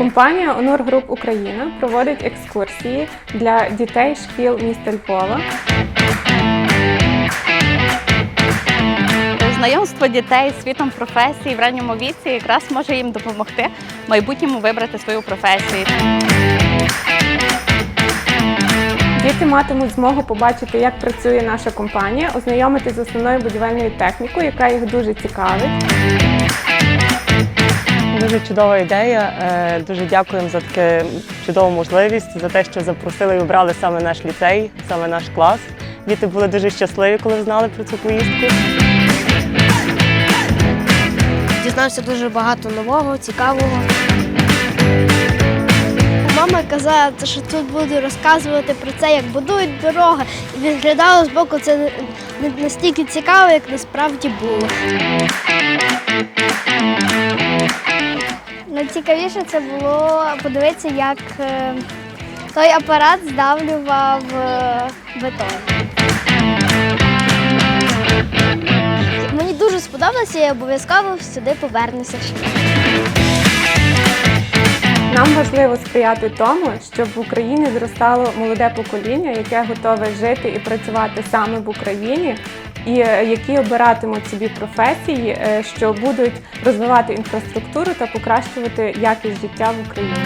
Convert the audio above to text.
Компанія Онур Груп Україна проводить екскурсії для дітей шкіл міста Львова. Знайомство дітей з світом професії в ранньому віці якраз може їм допомогти в майбутньому вибрати свою професію. Діти матимуть змогу побачити, як працює наша компанія, ознайомитися з основною будівельною технікою, яка їх дуже цікавить. Дуже чудова ідея. Е, Дуже дякуємо за таку чудову можливість, за те, що запросили і обрали саме наш ліцей, саме наш клас. Діти були дуже щасливі, коли знали про цю поїздку. Дізнався дуже багато нового, цікавого. Мама казала, що тут буду розказувати про це, як будують дороги. І виглядало з боку це не настільки цікаво, як насправді було. Найцікавіше це було подивитися, як е, той апарат здавлював е, бетон. Мені дуже сподобалося, я обов'язково сюди повернуся. Нам важливо сприяти тому, щоб в Україні зростало молоде покоління, яке готове жити і працювати саме в Україні, і е, які обиратимуть собі професії, е, що будуть розвивати інфраструктуру та покращувати якість життя в Україні.